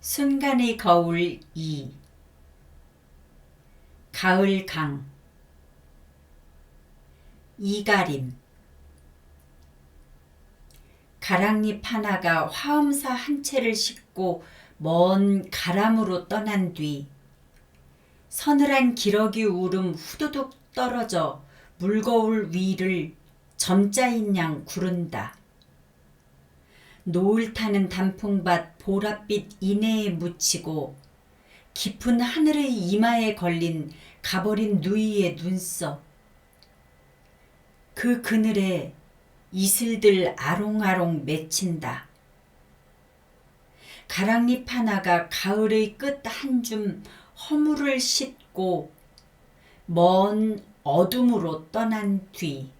순간의 거울 2 가을 강. 이가림. 가랑잎 하나가 화엄사 한 채를 싣고 먼 가람으로 떠난 뒤 서늘한 기러기 울음 후두둑 떨어져 물거울 위를 점자인 양 구른다. 노을 타는 단풍밭 보랏빛 이내에 묻히고 깊은 하늘의 이마에 걸린 가버린 누이의 눈썹. 그 그늘에 이슬들 아롱아롱 맺힌다. 가랑잎 하나가 가을의 끝 한 줌 허물을 씻고 먼 어둠으로 떠난 뒤